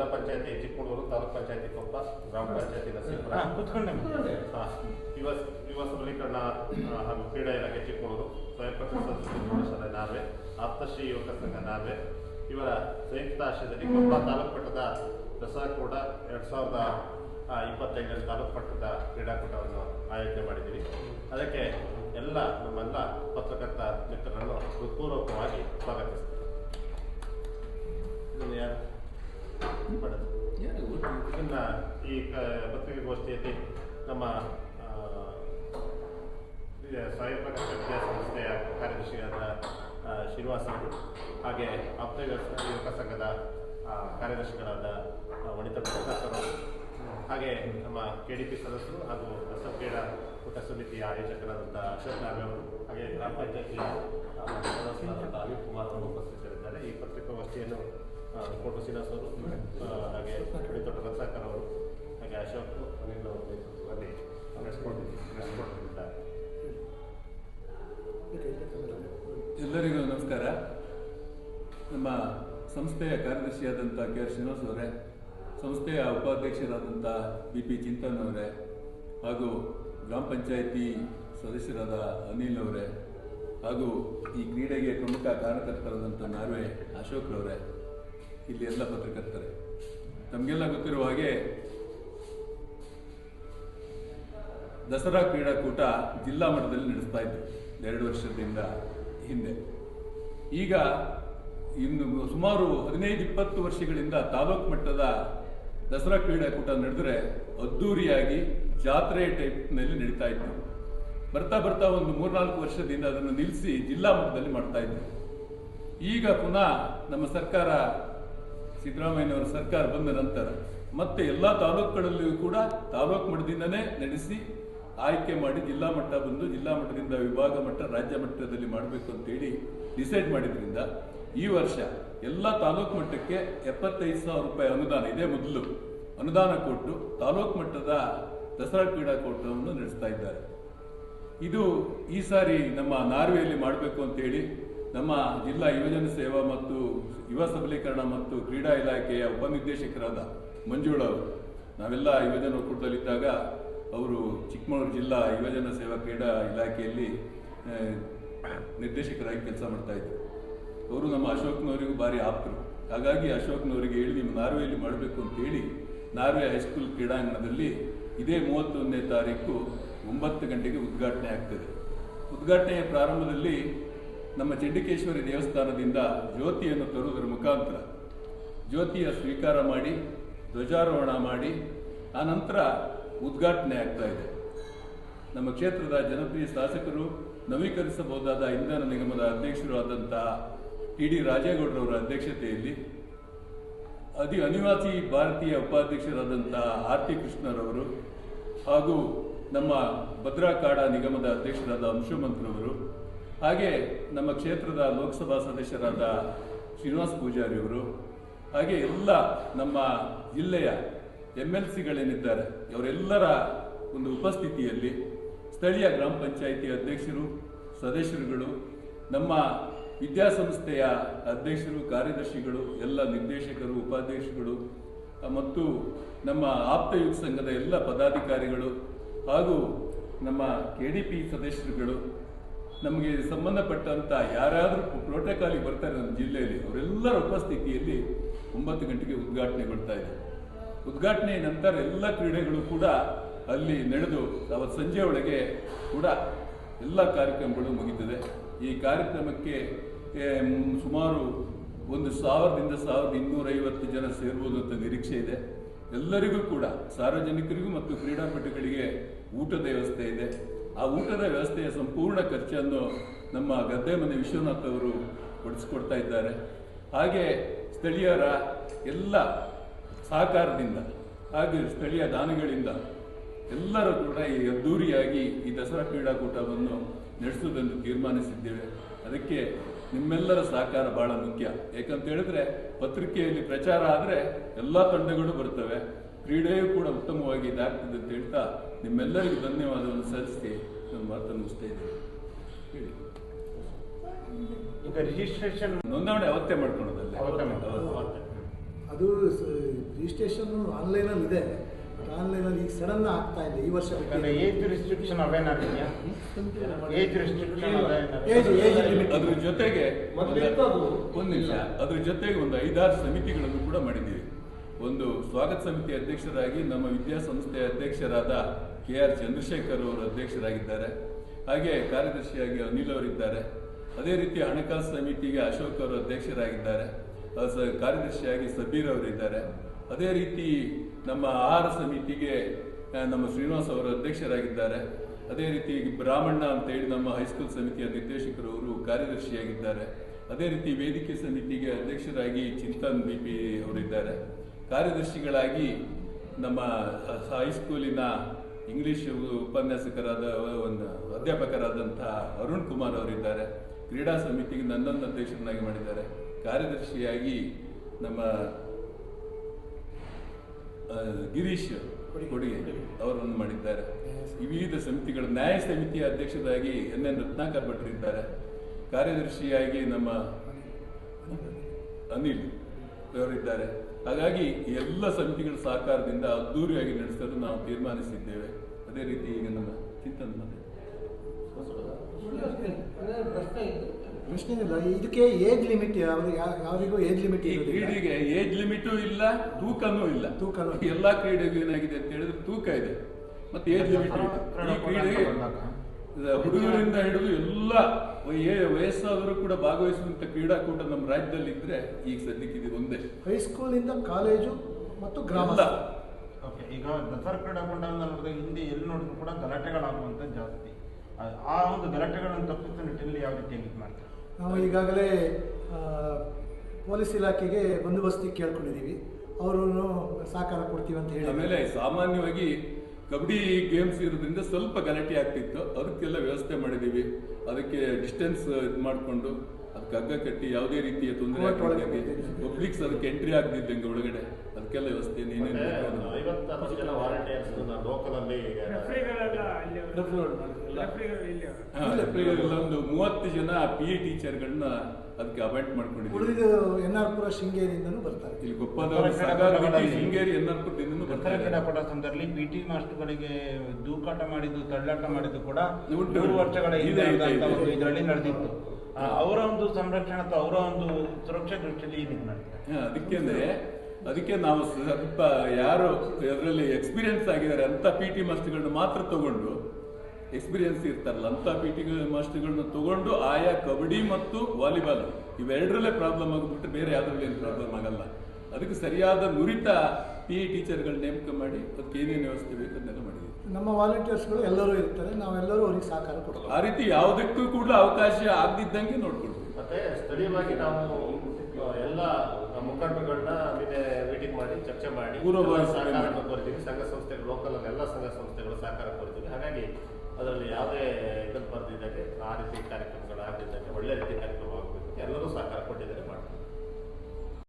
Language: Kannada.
ಜಿಲ್ಲಾ ಪಂಚಾಯತಿ ಚಿಕ್ಕಮಗಳೂರು ತಾಲೂಕ್ ಪಂಚಾಯತಿ ಕೊಪ್ಪ ಗ್ರಾಮ ಪಂಚಾಯತಿ ನರಸೀಪುರ. ಯುವ ಯುವ ಸಬಲೀಕರಣ ಹಾಗೂ ಕ್ರೀಡಾ ಇಲಾಖೆ ಚಿಕ್ಕಮಗಳೂರು ಸ್ವಯಂ ಪ್ರತಿಷ್ಠಿತ ನಾವೇ ನಾರ್ವೆ ಆಪ್ತಶ್ರೀ ಯುವಕ ಸಂಘ ನಾರ್ವೆ ಇವರ ಸಂಯುಕ್ತ ಆಶ್ರಯದಲ್ಲಿ ಕೊಪ್ಪ ತಾಲೂಕು ಮಟ್ಟದ ದಸರಾ ಕೂಡ ಎರಡು ಸಾವಿರದ ಇಪ್ಪತ್ತೈದರಲ್ಲಿ ತಾಲೂಕು ಮಟ್ಟದ ಕ್ರೀಡಾಕೂಟವನ್ನು ಆಯೋಜನೆ ಮಾಡಿದ್ದೀವಿ. ಅದಕ್ಕೆ ಎಲ್ಲ ನಮ್ಮೆಲ್ಲ ಪತ್ರಕರ್ತ ಮಿತ್ರರನ್ನು ಹೃತ್ಪೂರ್ವಕವಾಗಿ ಸ್ವಾಗತಿಸ್ತೇವೆ. ಮಾಡೋದು ಇದನ್ನ ಈ ಪತ್ರಿಕೆ ಪತ್ರಿಕಾಗೋಷ್ಠಿಯಲ್ಲಿ ನಮ್ಮ ಸ್ವಯಂ ಪ್ರಕಾಶ ವಿದ್ಯಾಸಂಸ್ಥೆಯ ಕಾರ್ಯದರ್ಶಿಯಾದ ಶ್ರೀನಿವಾಸ ಹಾಗೆ ಆಪ್ತ ಯುವ- ಯುವಕ ಸಂಘದ ಕಾರ್ಯದರ್ಶಿಗಳಾದ ವನಿತಾ ಪ್ರಸಾದ್ ಹಾಗೆ ನಮ್ಮ ಕೆ ಡಿ ಪಿ ಸದಸ್ಯರು ಹಾಗೂ ರಸ ಕ್ರೀಡಾ ಕೂಟ ಸಮಿತಿಯ ಆಯೋಜಕರಾದಂಥ ಅಶೋಕ್ ನಾರ್ವೆ ಅವರು ಹಾಗೆ ಗ್ರಾಮ ಪಂಚಾಯತಿಯ ಸದಸ್ಯರಾದಂಥ ಅನಿಲ್ ಕುಮಾರ್ ಅವರು ಉಪಸ್ಥಿತರಿದ್ದಾರೆ. ಈ ಪತ್ರಿಕಾಗೋಷ್ಠಿಯನ್ನು ಕೋಟು ಶ್ರೀನಿವಾಸ್ ಅವರು ಆ, ಹಾಗೆ ವನಿತಾ ರತ್ನಾಕರ್ ಅವರು ಹಾಗೆ ಅಶೋಕ್ ಅನಿಲ್ ಅವರು ನೇತೃತ್ವದಲ್ಲಿ ನಡೆಸ್ಕೊಂಡಿದ್ದಾರೆ ಎಲ್ಲರಿಗೂ ನಮಸ್ಕಾರ. ನಮ್ಮ ಸಂಸ್ಥೆಯ ಕಾರ್ಯದರ್ಶಿಯಾದಂಥ ಕೆ ಆರ್ ಶ್ರೀನಿವಾಸ್ ಅವರೇ ಸಂಸ್ಥೆಯ ಉಪಾಧ್ಯಕ್ಷರಾದಂಥ ಬಿ ಪಿ ಚಿಂತನ್ ಅವರೇ ಹಾಗೂ ಗ್ರಾಮ ಪಂಚಾಯಿತಿ ಸದಸ್ಯರಾದ ಅನಿಲ್ ಅವರೇ ಹಾಗೂ ಈ ಕ್ರೀಡೆಗೆ ಪ್ರಮುಖ ಕಾರಣಕರ್ತರಾದಂಥ ನಾರ್ವೆ ಅಶೋಕ್ ಅವರೇ ಇಲ್ಲಿ ಎಲ್ಲ ಪತ್ರಕರ್ತರೆ. ನಮಗೆಲ್ಲ ಗೊತ್ತಿರುವ ಹಾಗೆ ದಸರಾ ಕ್ರೀಡಾಕೂಟ ಜಿಲ್ಲಾ ಮಟ್ಟದಲ್ಲಿ ನಡೆಸ್ತಾ ಇತ್ತು ಎರಡು ವರ್ಷದಿಂದ ಹಿಂದೆ. ಈಗ ಇನ್ನು ಸುಮಾರು ಹದಿನೈದು, ಇಪ್ಪತ್ತು ವರ್ಷಗಳಿಂದ ತಾಲೂಕು ಮಟ್ಟದ ದಸರಾ ಕ್ರೀಡಾಕೂಟ ನಡೆದರೆ ಅದ್ದೂರಿಯಾಗಿ ಜಾತ್ರೆ ಟೈಪ್ನಲ್ಲಿ ನಡೀತಾ ಇತ್ತು. ಬರ್ತಾ ಬರ್ತಾ ಒಂದು ಮೂರ್ನಾಲ್ಕು ವರ್ಷದಿಂದ ಅದನ್ನು ನಿಲ್ಲಿಸಿ ಜಿಲ್ಲಾ ಮಟ್ಟದಲ್ಲಿ ಮಾಡ್ತಾ ಇದ್ರು. ಈಗ ಪುನಃ ನಮ್ಮ ಸರ್ಕಾರ ಸಿದ್ದರಾಮಯ್ಯನವರ ಸರ್ಕಾರ ಬಂದ ನಂತರ ಮತ್ತೆ ಎಲ್ಲ ತಾಲೂಕುಗಳಲ್ಲಿಯೂ ಕೂಡ ತಾಲೂಕು ಮಟ್ಟದಿಂದನೇ ನಡೆಸಿ ಆಯ್ಕೆ ಮಾಡಿ ಜಿಲ್ಲಾ ಮಟ್ಟ ಬಂದು ಜಿಲ್ಲಾ ಮಟ್ಟದಿಂದ ವಿಭಾಗ ಮಟ್ಟ, ರಾಜ್ಯ ಮಟ್ಟದಲ್ಲಿ ಮಾಡಬೇಕು ಅಂತೇಳಿ ಡಿಸೈಡ್ ಮಾಡಿದ್ರಿಂದ ಈ ವರ್ಷ ಎಲ್ಲ ತಾಲೂಕು ಮಟ್ಟಕ್ಕೆ ಎಪ್ಪತ್ತೈದು ಸಾವಿರ ರೂಪಾಯಿ ಅನುದಾನ ಇದೇ ಮೊದಲು. ಅನುದಾನ ಕೊಟ್ಟು ತಾಲೂಕು ಮಟ್ಟದ ದಸರಾ ಕ್ರೀಡಾಕೂಟವನ್ನು ನಡೆಸ್ತಾ ಇದ್ದಾರೆ. ಇದು ಈ ಸಾರಿ ನಮ್ಮ ನಾರ್ವೆಯಲ್ಲಿ ಮಾಡಬೇಕು ಅಂತೇಳಿ ನಮ್ಮ ಜಿಲ್ಲಾ ಯುವಜನ ಸೇವಾ ಮತ್ತು ಯುವ ಸಬಲೀಕರಣ ಮತ್ತು ಕ್ರೀಡಾ ಇಲಾಖೆಯ ಉಪನಿರ್ದೇಶಕರಾದ ಮಂಜುಳ ಅವರು, ನಾವೆಲ್ಲ ಯುವಜನ ಒಕ್ಕೂಟದಲ್ಲಿದ್ದಾಗ ಅವರು ಚಿಕ್ಕಮಗಳೂರು ಜಿಲ್ಲಾ ಯುವಜನ ಸೇವಾ ಕ್ರೀಡಾ ಇಲಾಖೆಯಲ್ಲಿ ನಿರ್ದೇಶಕರಾಗಿ ಕೆಲಸ ಮಾಡ್ತಾ ಇದ್ರು ಅವರು ನಮ್ಮ ಅಶೋಕ್ನವರಿಗೂ ಭಾರಿ ಆಪ್ತರು. ಹಾಗಾಗಿ ಅಶೋಕ್ನವರಿಗೆ ಹೇಳಿ ನಿಮ್ಮ ನಾರ್ವೆಯಲ್ಲಿ ಮಾಡಬೇಕು ಅಂತ ಹೇಳಿ ನಾರ್ವೆ ಹೈಸ್ಕೂಲ್ ಕ್ರೀಡಾಂಗಣದಲ್ಲಿ ಇದೇ ಮೂವತ್ತೊಂದನೇ ತಾರೀಕು ಒಂಬತ್ತು ಗಂಟೆಗೆ ಉದ್ಘಾಟನೆ ಆಗ್ತದೆ. ಉದ್ಘಾಟನೆಯ ಪ್ರಾರಂಭದಲ್ಲಿ ನಮ್ಮ ಚಂಡಿಕೇಶ್ವರಿ ದೇವಸ್ಥಾನದಿಂದ ಜ್ಯೋತಿಯನ್ನು ತರುವುದರ ಮುಖಾಂತರ ಜ್ಯೋತಿಯ ಸ್ವೀಕಾರ ಮಾಡಿ, ಧ್ವಜಾರೋಹಣ ಮಾಡಿ ಆನಂತರ ನಂತರ ಉದ್ಘಾಟನೆ ಆಗ್ತಾ ಇದೆ. ನಮ್ಮ ಕ್ಷೇತ್ರದ ಜನಪ್ರಿಯ ಶಾಸಕರು ನವೀಕರಿಸಬಹುದಾದ ಇಂಧನ ನಿಗಮದ ಅಧ್ಯಕ್ಷರು ಆದಂತಹ ಟಿ ಡಿ ರಾಜೇಗೌಡರವರ ಅಧ್ಯಕ್ಷತೆಯಲ್ಲಿ ಅದಿ ಅನಿವಾಸಿ ಭಾರತೀಯ ಉಪಾಧ್ಯಕ್ಷರಾದಂತಹ ಆರ್ತಿ ಕೃಷ್ಣರವರು ಹಾಗೂ ನಮ್ಮ ಭದ್ರಾ ಕಾಡ ನಿಗಮದ ಅಧ್ಯಕ್ಷರಾದ ಅಂಶುಮಂತ್ರವರು ಹಾಗೆ ನಮ್ಮ ಕ್ಷೇತ್ರದ ಲೋಕಸಭಾ ಸದಸ್ಯರಾದ ಶ್ರೀನಿವಾಸ್ ಪೂಜಾರಿ ಅವರು, ಹಾಗೆ ಎಲ್ಲ ನಮ್ಮ ಜಿಲ್ಲೆಯ ಎಂ ಎಲ್ ಸಿಗಳೇನಿದ್ದಾರೆ ಅವರೆಲ್ಲರ ಒಂದು ಉಪಸ್ಥಿತಿಯಲ್ಲಿ ಸ್ಥಳೀಯ ಗ್ರಾಮ ಪಂಚಾಯಿತಿ ಅಧ್ಯಕ್ಷರು, ಸದಸ್ಯರುಗಳು, ನಮ್ಮ ವಿದ್ಯಾಸಂಸ್ಥೆಯ ಅಧ್ಯಕ್ಷರು, ಕಾರ್ಯದರ್ಶಿಗಳು, ಎಲ್ಲ ನಿರ್ದೇಶಕರು, ಉಪಾಧ್ಯಕ್ಷರುಗಳು, ಮತ್ತು ನಮ್ಮ ಆಪ್ತ ಯುವ ಸಂಘದ ಎಲ್ಲ ಪದಾಧಿಕಾರಿಗಳು ಹಾಗೂ ನಮ್ಮ ಕೆ ಡಿ ಪಿ ಸದಸ್ಯರುಗಳು ನಮಗೆ ಸಂಬಂಧಪಟ್ಟಂತ ಯಾರಾದರೂ ಪ್ರೋಟೋಕಾಲಿಗೆ ಬರ್ತಾರೆ ನಮ್ಮ ಜಿಲ್ಲೆಯಲ್ಲಿ, ಅವರೆಲ್ಲರ ಉಪಸ್ಥಿತಿಯಲ್ಲಿ ಒಂಬತ್ತು ಗಂಟೆಗೆ ಉದ್ಘಾಟನೆ ಮಾಡ್ತಾ ಇದೆ. ಉದ್ಘಾಟನೆ ನಂತರ ಎಲ್ಲ ಕ್ರೀಡೆಗಳು ಕೂಡ ಅಲ್ಲಿ ನಡೆದು, ಅವತ್ತು ಸಂಜೆ ಒಳಗೆ ಕೂಡ ಎಲ್ಲ ಕಾರ್ಯಕ್ರಮಗಳು ಮುಗಿತದೆ. ಈ ಕಾರ್ಯಕ್ರಮಕ್ಕೆ ಸುಮಾರು ಒಂದು ಸಾವಿರದಿಂದ ಸಾವಿರದ ಇನ್ನೂರೈವತ್ತು ಜನ ಸೇರ್ಬೋದು ಅಂತ ನಿರೀಕ್ಷೆ ಇದೆ. ಎಲ್ಲರಿಗೂ ಕೂಡ, ಸಾರ್ವಜನಿಕರಿಗೂ ಮತ್ತು ಕ್ರೀಡಾಪಟುಗಳಿಗೆ ಊಟದ ವ್ಯವಸ್ಥೆ ಇದೆ. ಆ ಊಟದ ವ್ಯವಸ್ಥೆಯ ಸಂಪೂರ್ಣ ಖರ್ಚನ್ನು ನಮ್ಮ ಗದ್ದೆ ಮನೆ ವಿಶ್ವನಾಥ್ ಅವರು ಕೊಡಿಸ್ಕೊಡ್ತಾ ಇದ್ದಾರೆ. ಹಾಗೆ ಸ್ಥಳೀಯರ ಎಲ್ಲ ಸಹಕಾರದಿಂದ ಹಾಗೆ ಸ್ಥಳೀಯ ದಾನಿಗಳಿಂದ ಎಲ್ಲರೂ ಕೂಡ ಈ ಅದ್ದೂರಿಯಾಗಿ ಈ ದಸರಾ ಕ್ರೀಡಾಕೂಟವನ್ನು ನಡೆಸುವುದನ್ನು ತೀರ್ಮಾನಿಸಿದ್ದೇವೆ. ಅದಕ್ಕೆ ನಿಮ್ಮೆಲ್ಲರ ಸಹಕಾರ ಬಹಳ ಮುಖ್ಯ. ಯಾಕಂತ ಹೇಳಿದ್ರೆ ಪತ್ರಿಕೆಯಲ್ಲಿ ಪ್ರಚಾರ ಆದರೆ ಎಲ್ಲ ತಂಡಗಳು ಬರ್ತವೆ. ಕ್ರೀಡೆಯೂ ಕೂಡ ಉತ್ತಮವಾಗಿ ಇದಾಗ್ತದೆ ಅಂತ ಹೇಳ್ತಾ ನಿಮ್ಮೆಲ್ಲರಿಗೂ ಧನ್ಯವಾದವನ್ನು ಸಲ್ಲಿಸಿ ನನ್ನ ಮಾತನ್ನು ಮುಗಿಸ್ತಾ ಇದ್ದೇನೆ. ಹೇಳಿ. ಈಗ ರಿಜಿಸ್ಟ್ರೇಷನ್ ನೋಂದಣಿ ಅವತ್ತೇ ಮಾಡ್ಕೊಳೋದಲ್ಲ. ಅದು ರಿಜಿಸ್ಟ್ರೇಷನ್ ಆನ್ಲೈನಲ್ಲಿ ಇದೆ. ಬಟ್ ಆನ್ಲೈನಲ್ಲಿ ಈಗ ಸಡನ್ ಆಗ್ತಾ ಇಲ್ಲ ಈ ವರ್ಷ ಏಜ್ ರಿಸ್ಟ್ರಿಕ್ಷನ್ ಅವೇನ್ ಇದೆಯಾ? Age restriction age age limit ಅದ್ರ ಜೊತೆಗೆ ಮೊದ್ಲು ಇತ್ತು ಅದು. ಒಂದು ನಿಮಿಷ. ಅದ್ರ ಜೊತೆಗೆ ಒಂದು ಐದಾರು ಸಮಿತಿಗಳನ್ನು ಕೂಡ ಮಾಡಿದ್ದೀವಿ. ಒಂದು ಸ್ವಾಗತ ಸಮಿತಿ ಅಧ್ಯಕ್ಷರಾಗಿ ನಮ್ಮ ವಿದ್ಯಾಸಂಸ್ಥೆಯ ಅಧ್ಯಕ್ಷರಾದ ಕೆ ಆರ್ ಚಂದ್ರಶೇಖರ್ ಅವರು ಅಧ್ಯಕ್ಷರಾಗಿದ್ದಾರೆ. ಹಾಗೆ ಕಾರ್ಯದರ್ಶಿಯಾಗಿ ಅನಿಲ್ ಅವರಿದ್ದಾರೆ. ಅದೇ ರೀತಿ ಹಣಕಾಸು ಸಮಿತಿಗೆ ಅಶೋಕ್ ಅವರು ಅಧ್ಯಕ್ಷರಾಗಿದ್ದಾರೆ. ಕಾರ್ಯದರ್ಶಿಯಾಗಿ ಸಬೀರ್ ಅವರಿದ್ದಾರೆ. ಅದೇ ರೀತಿ ನಮ್ಮ ಆಹಾರ ಸಮಿತಿಗೆ ನಮ್ಮ ಶ್ರೀನಿವಾಸ್ ಅವರು ಅಧ್ಯಕ್ಷರಾಗಿದ್ದಾರೆ. ಅದೇ ರೀತಿ ಬ್ರಾಹ್ಮಣ ಅಂತ ಹೇಳಿ ನಮ್ಮ ಹೈಸ್ಕೂಲ್ ಸಮಿತಿಯ ನಿರ್ದೇಶಕರು ಅವರು ಕಾರ್ಯದರ್ಶಿಯಾಗಿದ್ದಾರೆ. ಅದೇ ರೀತಿ ವೇದಿಕೆ ಸಮಿತಿಗೆ ಅಧ್ಯಕ್ಷರಾಗಿ ಚಿಂತನ್ ಬಿ ಪಿ ಅವರಿದ್ದಾರೆ. ಕಾರ್ಯದರ್ಶಿಗಳಾಗಿ ನಮ್ಮ ಹೈಸ್ಕೂಲಿನ ಇಂಗ್ಲಿಷ್ ಉಪನ್ಯಾಸಕರಾದ ಒಂದು ಅಧ್ಯಾಪಕರಾದಂಥ ಅರುಣ್ ಕುಮಾರ್ ಅವರಿದ್ದಾರೆ. ಕ್ರೀಡಾ ಸಮಿತಿಗೆ ನನ್ನನ್ನು ಅಧ್ಯಕ್ಷರನ್ನಾಗಿ ಮಾಡಿದ್ದಾರೆ. ಕಾರ್ಯದರ್ಶಿಯಾಗಿ ನಮ್ಮ ಗಿರೀಶ್ ಕೊಡುಗೆ ಅವರನ್ನು ಮಾಡಿದ್ದಾರೆ. ವಿವಿಧ ಸಮಿತಿಗಳ ನ್ಯಾಯ ಸಮಿತಿಯ ಅಧ್ಯಕ್ಷರಾಗಿ ಎನ್ ಎನ್ ರತ್ನಾಕರ್ ಭಟ್ರಿದ್ದಾರೆ ಕಾರ್ಯದರ್ಶಿಯಾಗಿ ನಮ್ಮ ಅನಿಲ್ ಅವರಿದ್ದಾರೆ. ಹಾಗಾಗಿ ಎಲ್ಲ ಸಮಿತಿಗಳ ಸಹಕಾರದಿಂದ ಅದ್ದೂರಿಯಾಗಿ ನಡೆಸಲು ನಾವು ತೀರ್ಮಾನಿಸಿದ್ದೇವೆ. ಅದೇ ರೀತಿ ಈಗ ನಮ್ಮ ಚಿಂತನ ಮತ್ತೆ ಪ್ರಶ್ನೆ ಇಲ್ಲ ಇದಕ್ಕೆ ಏಜ್ ಲಿಮಿಟ್ ಯಾರಿಗೂ ಏಜ್ ಲಿಮಿಟ್ ಈ ಕ್ರೀಡೆಗೆ ಏಜ್ ಲಿಮಿಟು ಇಲ್ಲ ತೂಕನೂ ಇಲ್ಲ. ತೂಕನೂ ಎಲ್ಲ ಎಲ್ಲಾ ಕ್ರೀಡೆಗೂ ಏನಾಗಿದೆ ಅಂತ ಹೇಳಿದ್ರೆ ತೂಕ ಇದೆ. ಮತ್ತೆ ಏಜ್ ಲಿಮಿಟ್ ಈ ಕ್ರೀಡೆಗೆ ಹುಡುಗರಿಂದ ಹಿಡಿದು ಎಲ್ಲ ವಯ- ವಯಸ್ಸಾದರೂ ಕೂಡ ಭಾಗವಹಿಸುವಂತ ಕ್ರೀಡಾಕೂಟ ನಮ್ಮ ರಾಜ್ಯದಲ್ಲಿ ಇದ್ರೆ ಈಗ ಸದ್ಯಕ್ಕೆ ಇದು ಒಂದೇ. ಹೈಸ್ಕೂಲಿಂದ ಕಾಲೇಜು ಮತ್ತು ಗ್ರಾಮ ಈಗ ದಸರಾ ಕ್ರೀಡಾಕೂಟ ನೋಡಿದ್ರೆ ಹಿಂದೆ ಎಲ್ಲಿ ನೋಡಿದ್ರು ಕೂಡ ಗಲಾಟೆಗಳಾಗುವಂತ ಜಾಸ್ತಿ. ಆ- ಒಂದು ಗಲಾಟೆಗಳನ್ನು ತಪ್ಪಿಸುವ ನಿಟ್ಟಿನಲ್ಲಿ ಯಾವ ರೀತಿ ಮಾಡ್ತಾರೆ? ನಾವು ಈಗಾಗಲೇ ಪೊಲೀಸ್ ಇಲಾಖೆಗೆ ಬಂದೋಬಸ್ತಿ ಕೇಳ್ಕೊಂಡಿದ್ದೀವಿ. ಅವರು ಸಹಕಾರ ಕೊಡ್ತೀವಿ ಅಂತ ಹೇಳಿ. ಆಮೇಲೆ ಸಾಮಾನ್ಯವಾಗಿ ಕಬಡ್ಡಿ ಗೇಮ್ಸ್ ಇರೋದ್ರಿಂದ ಸ್ವಲ್ಪ ಗಲಾಟೆ ಆಗ್ತಿತ್ತು. ಅದಕ್ಕೆಲ್ಲ ವ್ಯವಸ್ಥೆ ಮಾಡಿದೀವಿ ಅದಕ್ಕೆ ಡಿಸ್ಟೆನ್ಸ್ ಇದು ಮಾಡಿಕೊಂಡು ಅದಕ್ಕೆ ಹಗ್ಗ ಕಟ್ಟಿ ಯಾವುದೇ ರೀತಿಯ ತೊಂದರೆ ಆಗದಂಗೆ ಪಬ್ಲಿಕ್ಸ್ ಅದಕ್ಕೆ ಎಂಟ್ರಿ ಆಗದಿದ್ದಂಗೆ ಒಳಗಡೆ. ಅದಕ್ಕೆಲ್ಲ ವ್ಯವಸ್ಥೆ ಏನೇನು ಒಂದು ಮೂವತ್ತು ಜನ ಪಿ ಟೀಚರ್ ಟೀಚರ್ಗಳನ್ನ ಅದಕ್ಕೆ ಅಪಾಯಿಂಟ್ ಮಾಡ್ಕೊಂಡಿದ್ದೀವಿ. ಉಳಿದ ಎನ್ ಆರ್ ಪುರ ಶೃಂಗೇರಿಯಿಂದನೂ ಬರ್ತಾರೆ. ಇಲ್ಲಿ ಗೊಪ್ಪದವರು ಸಾಗರ ಶೃಂಗೇರಿ ಬರ್ತಾರೆ. ಕ್ರೀಡಾಪಟ ಸಂದರ್ಭದಲ್ಲಿ ಪಿ ಟಿ ಮಾಸ್ಟರ್ಗಳಿಗೆ ದೂಕಾಟ ಮಾಡಿದ್ದು ತಳ್ಳಾಟ ಮಾಡಿದ್ದು ಕೂಡ ಮೂರು ನೂರು ವರ್ಷಗಳ ಹಿಂದೆ ಇದರಲ್ಲಿ ನಡೆದಿತ್ತು. ಅವರ ಒಂದು ಸಂರಕ್ಷಣೆ ಅಥವಾ ಅವರ ಒಂದು ಸುರಕ್ಷಾ ದೃಷ್ಟಿಯಲ್ಲಿ ಏನಿದೆ ಮಾಡ್ತಾರೆ ಅದಕ್ಕೆ ಅದಕ್ಕೆಂದ್ರೆ ಅದಕ್ಕೆ ನಾವು ಸ್ವಲ್ಪ ಯಾರು ಅದರಲ್ಲಿ ಎಕ್ಸ್ಪೀರಿಯನ್ಸ್ ಆಗಿದ್ದಾರೆ ಅಂತ ಪಿ ಟಿ ಮಾಸ್ಟರ್ಗಳನ್ನ ಮಾತ್ರ ತಗೊಂಡು ಎಕ್ಸ್ಪೀರಿಯನ್ಸ್ ಇರ್ತಾರಲ್ಲ ಅಂತ ಪಿ ಟಿ ಮಾಸ್ಟರ್ಗಳನ್ನ ತಗೊಂಡು ಆಯಾ ಕಬಡ್ಡಿ ಮತ್ತು ವಾಲಿಬಾಲ್ ಇವೆರಡರಲ್ಲೇ ಪ್ರಾಬ್ಲಮ್ ಆಗಿಬಿಟ್ರೆ ಬೇರೆ ಯಾವ್ದ್ರಲ್ಲಿ ಏನು ಪ್ರಾಬ್ಲಮ್ ಆಗಲ್ಲ. ಅದಕ್ಕೆ ಸರಿಯಾದ ನುರಿತ ಪಿ ಇ ಟೀಚರ್ಗಳ ನೇಮಕ ಮಾಡಿ ಅದಕ್ಕೆ ಏನೇನು ವ್ಯವಸ್ಥೆ ಬೇಕು ಅದನ್ನೆಲ್ಲ ಮಾಡಿದ್ವಿ ನಮ್ಮ ವಾಲಂಟಿಯರ್ಸ್ಗಳು ಎಲ್ಲರೂ ಇರ್ತಾರೆ ನಾವೆಲ್ಲರೂ ಅವ್ರಿಗೆ ಸಹಕಾರ ಕೊಡೋದು ಆ ರೀತಿ ಯಾವುದಕ್ಕೂ ಕೂಡ ಅವಕಾಶ ಆಗದಿದ್ದಂಗೆ ನೋಡ್ಕೊಳ್ತೀವಿ. ಮತ್ತೆ ಸ್ಥಳೀಯವಾಗಿ ನಾವು ಎಲ್ಲ ಮುಖಂಡರುಗಳನ್ನ ಮೀಟಿಂಗ್ ಮಾಡಿ ಚರ್ಚೆ ಮಾಡಿ ಪೂರ್ವಭಾವಿ ಸಹಕಾರ. ಕೋರಿದ್ದೀವಿ ಸಂಘ ಸಂಸ್ಥೆಗಳು ಲೋಕಲ್ ಎಲ್ಲ ಸಂಘ ಸಂಸ್ಥೆಗಳು ಸಹಕಾರ ಕೊಡ್ತೀವಿ. ಹಾಗಾಗಿ ಅದರಲ್ಲಿ ಯಾವುದೇ ಇದನ್ನು ಬರ್ದಿದ್ದಾಗ ಆ ರೀತಿ ಕಾರ್ಯಕ್ರಮಗಳು ಆಗದಿದ್ದಾಗ ಒಳ್ಳೆ ರೀತಿ ಕಾರ್ಯಕ್ರಮ ಆಗಬೇಕು ಎಲ್ಲರೂ ಸಹಕಾರ ಕೊಟ್ಟಿದ್ದಾರೆ ಮಾಡ್ತೀವಿ